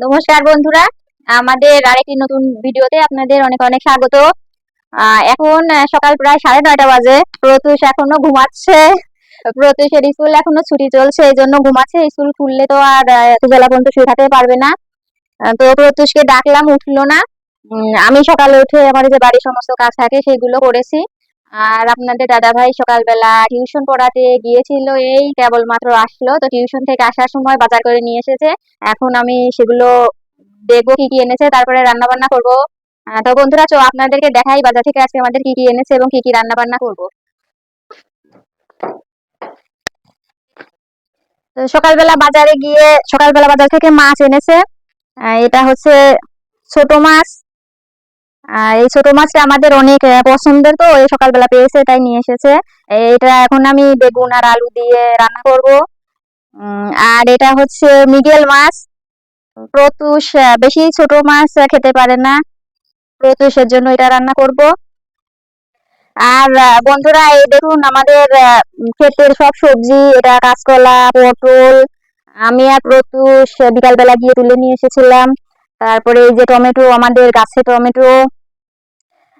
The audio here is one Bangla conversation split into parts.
নমস্কার বন্ধুরা। আমাদের আরেকটি নতুন ভিডিওতে আপনাদের অনেক অনেক স্বাগত। এখন সকাল প্রায় সাড়ে নয়টা বাজে। প্রত্যুষ এখনও ঘুমাচ্ছে। প্রত্যুষের স্কুল এখনও ছুটি চলছে, এই জন্য ঘুমাচ্ছে। স্কুল খুললে তো আর এত বেলা পর্যন্ত শুয়ে পারবে না। তো প্রত্যুষকে ডাকলাম, উঠল না। আমি সকালে উঠে আমার যে বাড়ির সমস্ত কাজ থাকে, সেগুলো করেছি। আর আপনাদের দাদা ভাই সকালবেলা টিউশন পড়াতে গিয়েছিল, এই কেবলমাত্র আসলো। তো টিউশন থেকে আসার সময় বাজার করে নিয়ে এসেছে। এখন আমি সেগুলো দেখব কি কি এনেছে, তারপরে রান্না বান্না করব তো বন্ধুরা, চো, আপনাদেরকে দেখাই বাজার থেকে আজকে আমাদের কি কি এনেছে এবং কি কি রান্না বান্না করব সকালবেলা বাজারে গিয়ে, সকালবেলা বাজার থেকে মাছ এনেছে। এটা হচ্ছে ছোট মাছ এই ছোট মাছটা আমাদের অনেক পছন্দের তো এই সকালবেলা পেয়েছে তাই নিয়ে এসেছে। এটা এখন আমি বেগুন আর আলু দিয়ে রান্না করব। আর এটা হচ্ছে মৃগেল মাছ। প্রত্যুষ বেশি ছোট মাছ খেতে পারে না। প্রত্যুষের জন্য এটা রান্না করব। আর বন্ধুরা এই দেখুন আমাদের ক্ষেতের সব সবজি এটা কাঁচকলা পটল আমি আর প্রত্যুষ আহ, বিকালবেলা গিয়ে তুলে নিয়ে এসেছিলাম। তারপরে এই যে টমেটো আমাদের গাছে টমেটো।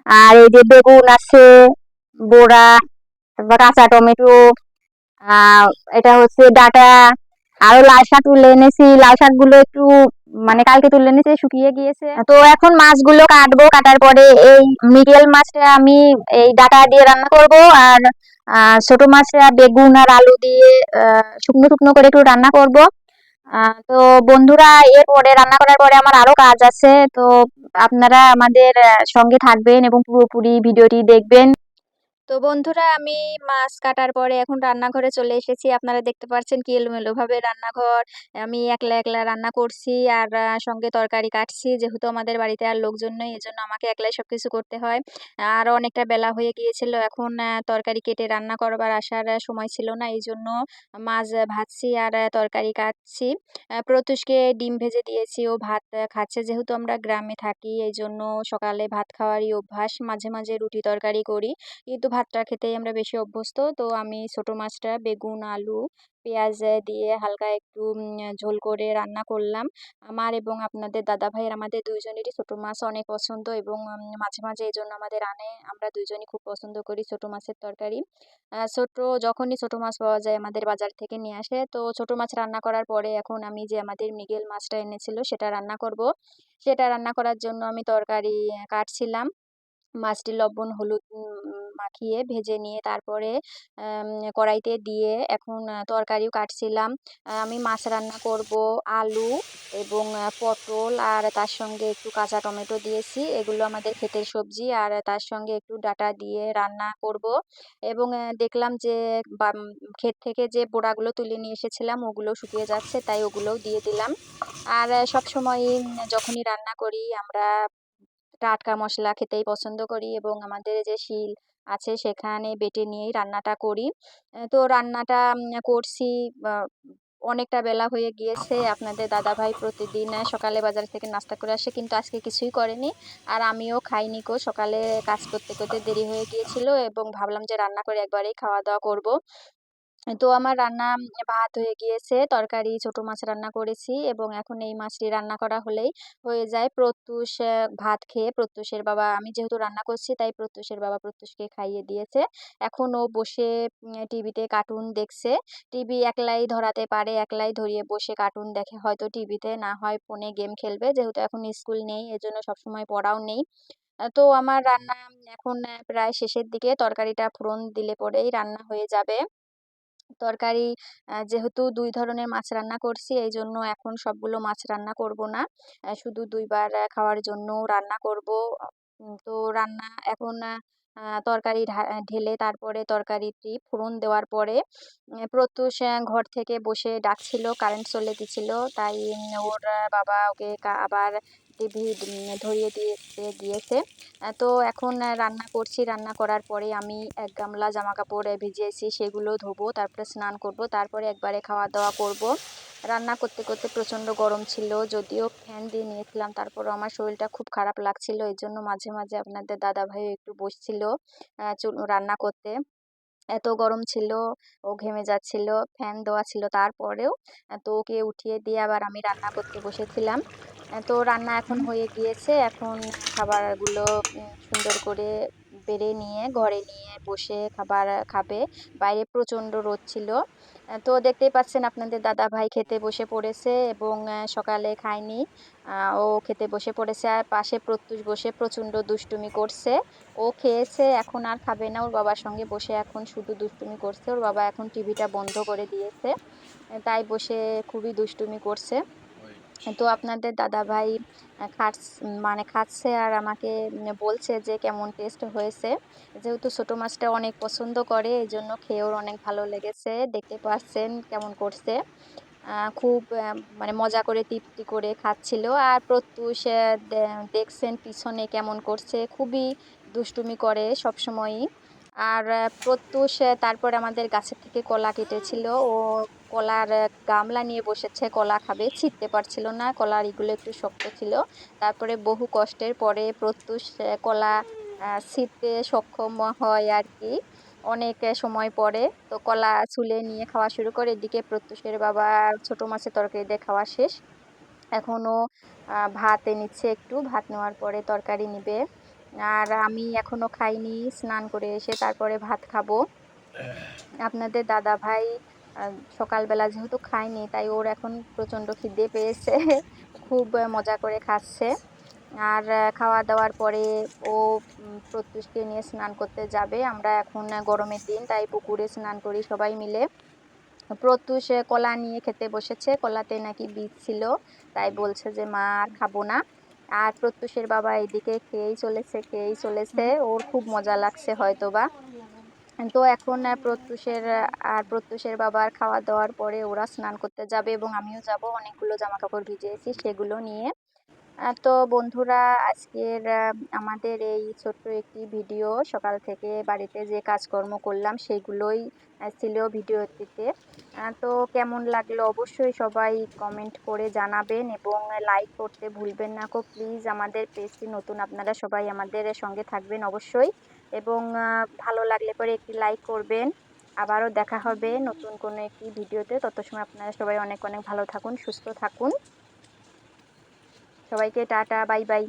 আর এই যে বেগুন আছে, বোড়া, তারপর কাঁচা টমেটো এটা হচ্ছে ডাটা, আরও লাল শাক তুলে এনেছি। লাল শাকগুলো একটু মানে কালকে তুলে এনেছি, শুকিয়ে গিয়েছে। তো এখন মাছগুলো কাটবো, কাটার পরে এই মিডিয়াল মাছটা আমি এই ডাটা দিয়ে রান্না করব। আর ছোট মাছটা বেগুন আর আলু দিয়ে শুকনো শুকনো করে একটু রান্না করব। তো বন্ধুরা এরপরে রান্না করার পরে আমার আরও কাজ আছে। তো আপনারা আমাদের সঙ্গে থাকবেন এবং পুরোপুরি ভিডিওটি দেখবেন। তো বন্ধুরা, আমি মাছ কাটার পরে এখন রান্নাঘরে চলে এসেছি। আপনারা দেখতে পাচ্ছেন কি এলোমেলো ভাবে রান্নাঘর। আমি একলা একলা রান্না করছি আর সঙ্গে তরকারি কাটছি। যেহেতু আমাদের বাড়িতে আর লোকজন নেই, এজন্য আমাকে একলাই সব কিছু করতে হয়। আর অনেকটা বেলা হয়ে গিয়েছিল। এখন তরকারি কেটে রান্না করবার আসার সময় ছিল না। এই জন্য মাছ ভাজছি আর তরকারি কাটছি। প্রত্যুষকে ডিম ভেজে দিয়েছি ও ভাত খাচ্ছে। যেহেতু আমরা গ্রামে থাকি এই জন্য সকালে ভাত খাওয়ারই অভ্যাস। মাঝে মাঝে রুটি তরকারি করি। কিন্তু ভাতটা খেতেই আমরা বেশি অভ্যস্ত। তো আমি ছোট মাছটা বেগুন, আলু, পেঁয়াজ দিয়ে হালকা একটু ঝোল করে রান্না করলাম। আমার এবং আপনাদের দাদা ভাইয়ের আমাদের দুইজনেরই ছোট মাছ অনেক পছন্দ এবং মাঝে মাঝে এই জন্য আমাদের আনে। আমরা দুইজনই খুব পছন্দ করি ছোট মাছের তরকারি। ছোট, যখনই ছোট মাছ পাওয়া যায় আমাদের বাজার থেকে নিয়ে আসে। তো ছোট মাছ রান্না করার পরে এখন আমি যে আমাদের মৃগেল মাছটা এনেছিল সেটা রান্না করব। সেটা রান্না করার জন্য আমি তরকারি কাটছিলাম। মাছটি লবণ, হলুদ মাখিয়ে ভেজে নিয়ে তারপরে কড়াইতে দিয়ে এখন তরকারিও কাটছিলাম। আমি মাছ রান্না করব আলু এবং পটল আর তার সঙ্গে একটু কাঁচা টমেটো দিয়েছি। এগুলো আমাদের ক্ষেতের সবজি আর তার সঙ্গে একটু ডাটা দিয়ে রান্না করব এবং দেখলাম যে ক্ষেত থেকে যে বোড়াগুলো তুলে নিয়ে এসেছিলাম ওগুলো শুকিয়ে যাচ্ছে, তাই ওগুলোও দিয়ে দিলাম। আর সব সময় যখনই রান্না করি আমরা টাটকা মশলা খেতেই পছন্দ করি এবং আমাদের যে শিল আছে সেখানে বেটে নিয়েই রান্নাটা করি। তো রান্নাটা করছি অনেকটা বেলা হয়ে গিয়েছে। আপনাদের দাদা ভাই প্রতিদিন সকালে বাজার থেকে নাস্তা করে আসে কিন্তু আজকে কিছুই করেনি। আর আমিও খাইনি কো সকালে কাজ করতে করতে দেরি হয়ে গিয়েছিল এবং ভাবলাম যে রান্না করে একবারেই খাওয়া দাওয়া করব। তো আমার রান্না ভাত হয়ে গিয়েছে, তরকারি, ছোট মাছ রান্না করেছি এবং এখন এই মাছটি রান্না করা হলেই হয়ে যায় প্রত্যুষ ভাত খেয়ে প্রত্যুষের বাবা, আমি যেহেতু রান্না করছি তাই প্রত্যুষের বাবা প্রত্যুষকে খাইয়ে দিয়েছে। এখন ও বসে টিভিতে কার্টুন দেখছে। টিভি একলাই ধরাতে পারে, একলাই ধরিয়ে বসে কার্টুন দেখে, হয়তো টিভিতে, না হয় ফোনে গেম খেলবে, যেহেতু এখন স্কুল নেই, এজন্য সবসময় পড়াও নেই। তো আমার রান্না এখন প্রায় শেষের দিকে, তরকারিটা ফোড়ন দিলে পরেই রান্না হয়ে যাবে। তরকারি যেহেতু দুই ধরনের মাছ রান্না করছি এই জন্য এখন সবগুলো মাছ রান্না করব না। শুধু দুইবার খাওয়ার জন্য রান্না করব। তো রান্না এখন তরকারি ঢেলে তারপরে তরকারিটি ফোড়ন দেওয়ার পরে প্রত্যুষ ঘর থেকে বসে ডাকছিল, কারেন্ট চলে দিছিল, তাই ওর বাবা ওকে আবার টিভি ধরিয়ে দিতে গিয়েছে তো এখন রান্না করছি। রান্না করার পরে আমি এক গামলা জামা কাপড় ভিজিয়েছি, সেগুলো ধোবো, তারপরে স্নান করব, তারপরে একবারে খাওয়া দাওয়া করব। রান্না করতে করতে প্রচণ্ড গরম ছিল, যদিও ফ্যান দিয়ে নিয়েছিলাম তারপর আমার শরীরটা খুব খারাপ লাগছিল। এই জন্য মাঝে মাঝে আপনাদের দাদা ভাইও একটু বসছিল রান্না করতে। এত গরম ছিল, ও ঘেমে যাচ্ছিল, ফ্যান দেওয়া ছিল, তারপরেও তো ওকে উঠিয়ে দিয়ে আবার আমি রান্না করতে বসেছিলাম। তো রান্না এখন হয়ে গিয়েছে। এখন খাবারগুলো সুন্দর করে বেড়ে নিয়ে ঘরে নিয়ে বসে খাবার খাবে। বাইরে প্রচণ্ড রোদ ছিল। তো দেখতেই পাচ্ছেন আপনাদের দাদা ভাই খেতে বসে পড়েছে এবং সকালে খায়নি। ও খেতে বসে পড়েছে আর পাশে প্রত্যুষ বসে প্রচণ্ড দুষ্টুমি করছে। ও খেয়েছে এখন আর খাবে না। ওর বাবার সঙ্গে বসে এখন শুধু দুষ্টুমি করছে। ওর বাবা এখন টিভিটা বন্ধ করে দিয়েছে। তাই বসে খুবই দুষ্টুমি করছে। তো আপনাদের দাদা ভাই খাট মানে খাচ্ছে আর আমাকে বলছে যে কেমন টেস্ট হয়েছে। যেহেতু ছোটো মাছটা অনেক পছন্দ করে এই জন্য খেয়েও অনেক ভালো লেগেছে। দেখতে পাচ্ছেন কেমন করছে। খুব মানে মজা করে, তৃপ্তি করে খাচ্ছিল। আর প্রত্যুষ দেখছেন পিছনে কেমন করছে। খুবই দুষ্টুমি করে সবসময়ই। আর প্রত্যুষ তারপর আমাদের গাছের থেকে কলা কেটেছিল। ও কলার গামলা নিয়ে বসেছে। কলা খাবে ছিঁড়তে পারছিল না। কলার এগুলো একটু শক্ত ছিল। তারপরে বহু কষ্টের পরে প্রত্যুষ কলা ছিঁড়তে সক্ষম হয় আর কি। অনেক সময় পরে তো কলা চুলে নিয়ে খাওয়া শুরু করে। এদিকে প্রত্যুষের বাবা ছোট মাছের তরকারি দিয়ে খাওয়া শেষ। এখনও ভাত নিচ্ছে একটু। ভাত নেওয়ার পরে তরকারি নিবে। আর আমি এখনও খাইনি। স্নান করে এসে তারপরে ভাত খাব। আপনাদের দাদা ভাই সকালবেলা যেহেতু খায়নি তাই ওর এখন প্রচণ্ড খিদে পেয়েছে। খুব মজা করে খাচ্ছে। আর খাওয়া দাওয়ার পরে ও প্রত্যুষকে নিয়ে স্নান করতে যাবে। আমরা এখন গরমের দিন তাই পুকুরে স্নান করি সবাই মিলে। প্রত্যুষ কলা নিয়ে খেতে বসেছে। কলাতে নাকি বীজ ছিল তাই বলছে যে মা আর খাব না। আর প্রত্যুষের বাবা এদিকে খেয়েই চলেছে খেয়েই চলেছে। ওর খুব মজা লাগছে হয়তো বা তো এখন প্রত্যুষের, আর প্রত্যুষের বাবার খাওয়া দাওয়ার পরে ওরা স্নান করতে যাবে এবং আমিও যাব। অনেকগুলো জামা কাপড় ভিজিয়েছি সেগুলো নিয়ে। তো বন্ধুরা, আজকের আমাদের এই ছোট্ট একটি ভিডিও, সকাল থেকে বাড়িতে যে কাজকর্ম করলাম সেগুলোই ছিল ভিডিওটিতে। তো কেমন লাগল অবশ্যই সবাই কমেন্ট করে জানাবেন এবং লাইক করতে ভুলবেন না কো প্লিজ আমাদের পেজটি নতুন, আপনারা সবাই আমাদের সঙ্গে থাকবেন অবশ্যই। এবং ভালো লাগলে পরে একটি লাইক করবেন। আবারও দেখা হবে নতুন কোনো একটি ভিডিওতে। তত সময় আপনারা সবাই অনেক অনেক ভালো থাকুন, সুস্থ থাকুন। সবাইকে টাটা, বাই বাই।